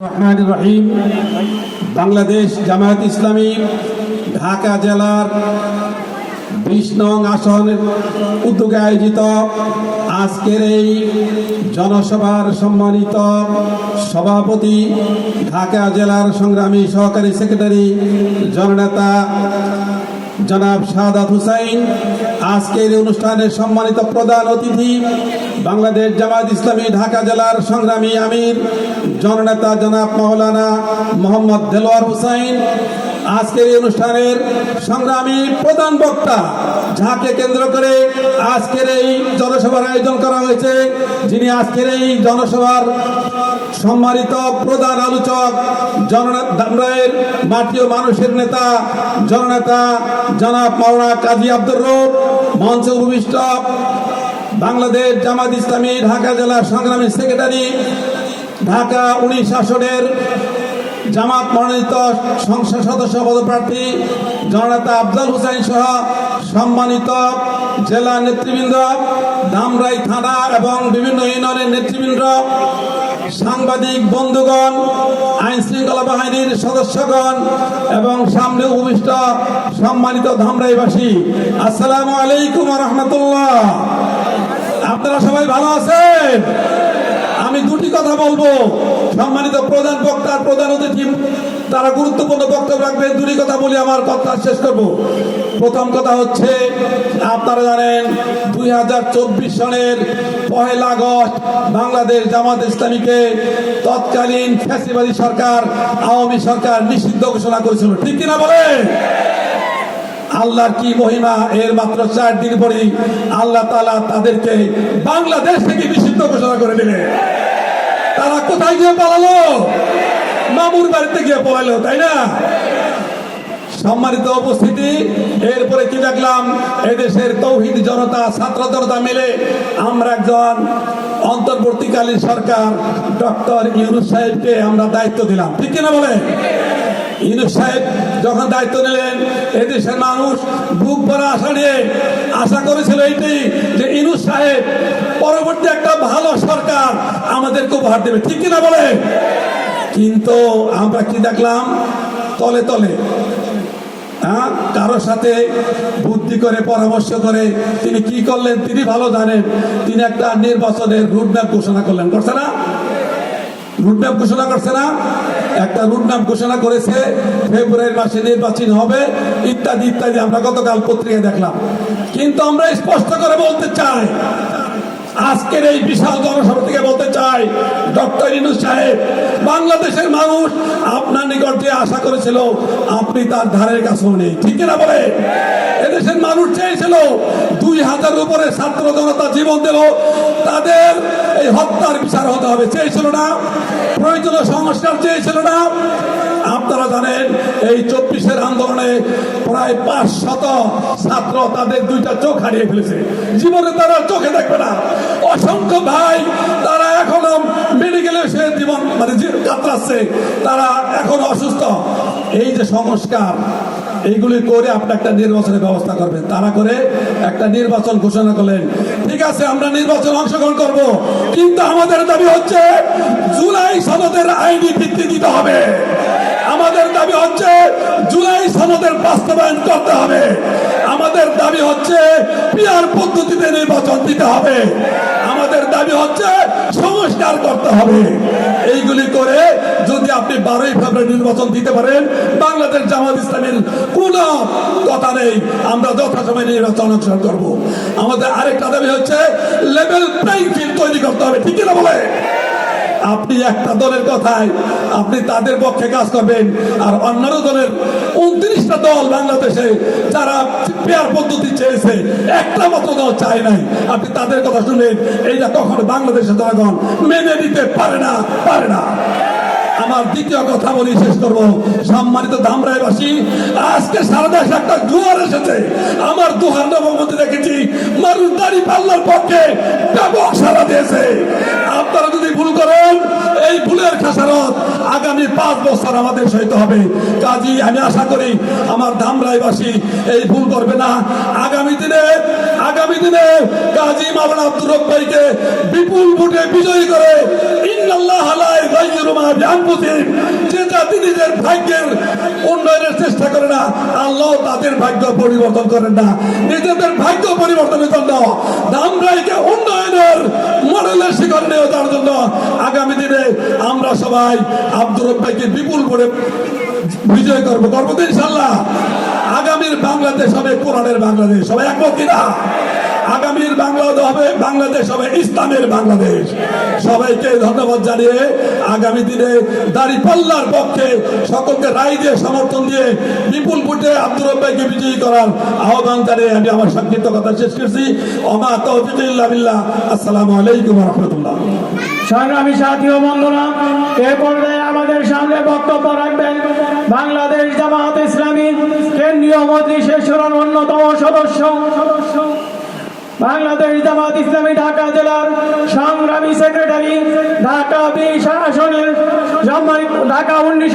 রহমান রহিম। বাংলাদেশ জামায়াত ইসলামী ঢাকা জেলার বিশ নং আসন উদ্যোগে আয়োজিত আজকের এই জনসভার সম্মানিত সভাপতি ঢাকা জেলার সংগ্রামী সহকারী সেক্রেটারি জননেতা জনাব শাহাদাত হুসাইন আজকের অনুষ্ঠানের সম্মানিত প্রধান অতিথি বাংলাদেশ জামাত ইসলামী ঢাকা জেলার সংগ্রামী আমির, জননেতা জনাব মাওলানা মোহাম্মদ দেলোয়ার হুসাইন। আজকের এই অনুষ্ঠানের সংগ্রামী প্রধান বক্তা যাকে কেন্দ্র করে আজকের এই জনসভার আয়োজন করা হয়েছে, যিনি আজকের এই জনসভার সম্মানিত প্রধান আলোচক জননাথ ধামরায়ের মাটি ও মানুষের নেতা জননেতা জনাব মাওলানা কাজী আব্দুর রব। মঞ্চে উপবিষ্ট বাংলাদেশ জামাত ইসলামী ঢাকা জেলার সংগ্রামী সেক্রেটারি, ঢাকা উনিশ আসনের জামাত মনোনীত সংসদ সদস্য পদপ্রার্থী জননেতা আফজাল হুসাইন সহ সম্মানিত জেলা নেতৃবৃন্দ ধামরাই থানা এবং বিভিন্ন ইউনিয়নের নেতৃবৃন্দ সাংবাদিক, বন্ধুগণ আইন শৃঙ্খলা বাহিনীর সদস্যগণ এবং সামনে উপবিষ্ট সম্মানিত ধামরাইবাসী, আসসালাম আলাইকুম রহমতুল্লাহ আপনারা সবাই ভালো আছেন? আমি দুটি কথা বলব। সম্মানিত প্রধান বক্তার প্রধান অতিথি তারা গুরুত্বপূর্ণ বক্তব্য রাখবেন দুটি কথা বলে, আমার কথা শেষ করব। প্রথম কথা হচ্ছে, আপনারা জানেন, দুই হাজার চব্বিশ সনের পহেলা আগস্ট বাংলাদেশ জামাত ইসলামীকে তৎকালীন ফ্যাসিবাদী সরকার, আওয়ামী সরকার নিষিদ্ধ ঘোষণা করেছিল। ঠিক কিনা বলেন? আল্লাহর কি মহিমা, এর মাত্র চার দিন পরেই আল্লাহ তালা তাদেরকে বাংলাদেশ থেকে নিষিদ্ধ ঘোষণা করে দিলেন। তারা কোথায় গিয়ে পালালো? মামুর বাড়িতে গিয়ে পলালো তাই না? সম্মানিত উপস্থিতি, এরপরে কি দেখলাম? এদেশের তৌহিদ জনতা, ছাত্র জনতা মিলে আমরা একজন অন্তর্বর্তীকালীন সরকার, ডক্টর ইউনুস সাহেবকে আমরা দায়িত্ব দিলাম। ঠিক কিনা বলে? ইউনুস সাহেব যখন দায়িত্ব নিলেন, এদেশের মানুষ বুক ভরা আশা নিয়ে আশা করেছিল এইটাই যে ইনুস সাহেব পরবর্তী একটা ভালো সরকার আমাদেরকে উপহার দেবে। ঠিক কিনা বলে? কিন্তু আমরা কি দেখলাম? তলে তলে। হ্যাঁ? কারোর সাথে বুদ্ধি করে, পরামর্শ করে তিনি কি করলেন? তিনি ভালো জানেন। তিনি একটা নির্বাচনের রুটম্যাপ ঘোষণা করলেন। করছে না? রুটম্যাপ ঘোষণা করছে না? একটা রুটম্যাপ ঘোষণা করেছে, ফেব্রুয়ারি মাসে নির্বাচন হবে, ইত্যাদি ইত্যাদি। আমরা গতকাল পত্রিকায় দেখলাম। কিন্তু আমরা স্পষ্ট করে বলতে চাই, আজকের এই বিশাল জনসভা থেকে বলতে চাই সাহেব, বাংলাদেশের মানুষ আপনার নিকট যে আশা করেছিল, আপনি তার ধারের কাছেও নেই। ঠিক না বলে? এদেশের মানুষ চেয়েছিল, দুই হাজার উপরে ছাত্র জনতা জীবন দিল, তাদের এই হত্যার বিচার হতে হবে। চেয়েছিল না? প্রয়োজনীয় সংস্কার চেয়েছিল না? আপনারা জানেন, এই চব্বিশের আন্দোলনে প্রায় পাঁচ শত ছাত্র তাদের দুইটা চোখ হারিয়ে ফেলেছে। জীবনে তারা চোখে দেখবে না। অসংখ্য ভাই, তারা এখনও মেডিকেলে সে জীবন মানে কাতরাচ্ছে, তারা এখন অসুস্থ। এই যে সংস্কার, এইগুলি করে আপনি একটা নির্বাচনের ব্যবস্থা করবেন। তারা করে একটা নির্বাচন ঘোষণা করলেন। ঠিক আছে, আমরা নির্বাচন অংশগ্রহণ করব, কিন্তু আমাদের দাবি হচ্ছে, জুলাই সনদের আইনি ভিত্তি দিতে হবে। সনদের বাস্তবায়ন করতে হবে। আমাদের দাবি হচ্ছে পিয়ার পদ্ধতিতে নির্বাচন দিতে হবে। আমাদের দাবি হচ্ছে সংস্কার করতে হবে। এইগুলি করে যদি আপনি বারোই ফেব্রুয়ারি নির্বাচন দিতে পারেন, বাংলাদেশ জামাত ইসলামের কোন কথা নেই। আমরা যথাসময় নির্বাচন অংশগ্রহণ করব। আমাদের আরেকটা দাবি হচ্ছে লেভেল প্লেইং ফিল্ড তৈরি করতে হবে। ঠিক না বলে আপনি একটা দলের কথায় আপনি তাদের পক্ষে কাজ করবেন। আর অন্যান্য দলের উনত্রিশটা দল বাংলাদেশে যারা পেয়ার পদ্ধতি চেয়েছে, একটা মতো দল চায় নাই। আপনি তাদের কথা শুনলেন, এইটা কখনো বাংলাদেশের জনগণ মেনে নিতে পারে না পারে না। আমার দ্বিতীয় কথা বলি, শেষ করব। সম্মানিত ধামরাইবাসী আজকে সারা দেশে একটা জোয়ার এসেছে। আমার দুহার নবমতে দেখেছি, মানুষ দাড়ি পাল্লার পক্ষে ব্যাপক সারা দিয়েছে। আপনারা যদি ভুল করেন এই ভুলের খাসারত আগামী পাঁচ বছর আমাদের সহিত হবে। কাজী, আমি আশা করি আমার ধামরাইবাসী এই ভুল করবে না। আগামী দিনে আগামী দিনে কাজী মাওলানা আব্দুর রব ভাইকে বিপুল ভোটে বিজয়ী করে ইন্নাল্লাহ লা ভাগ্যের উন্নয়নের চেষ্টা করে না, আল্লাহ ভাগ্য পরিবর্তন করেন না। নিজেদের ভাগ্য পরিবর্তনের জন্য উন্নয়নের মডেলের তার জন্য আগামী দিনে আমরা সবাই আব্দুর রব ভাইকে বিপুল ভোটে বিজয় করব করব ইনশাল্লাহ আগামীর বাংলাদেশ হবে কোরআনের বাংলাদেশ, সবাই একমত কিনা? আগামীর বাংলাদেশ হবে বাংলাদেশ হবে ইসলামের বাংলাদেশ। সবাইকে ধন্যবাদ জানিয়ে আগামী দিনে দাড়ি পাল্লার পক্ষে সকলকে রায় দিয়ে সমর্থন দিয়ে বিপুল ভোটে আব্দুর রব্বাইকে বিজয়ী করার আহ্বান জানিয়ে আমি আমার সংক্ষিপ্ত কথা শেষ করছি। অমা তৌফিক বিল্লাহ। আসসালামু আলাইকুম রহমতুল্লাহ। সংগ্রামী সাথী ও বন্ধুরা, এ পর্যায়ে আমাদের সামনে বক্তব্য রাখবেন বাংলাদেশ জামাত ইসলামী কেন্দ্রীয় মজলিসের সুরান অন্যতম সদস্য সদস্য। বাংলাদেশ জামাত ইসলামী ঢাকা জেলার সংগ্রামী সেক্রেটারি ঢাকা বি শাসনের ঢাকা উনিশ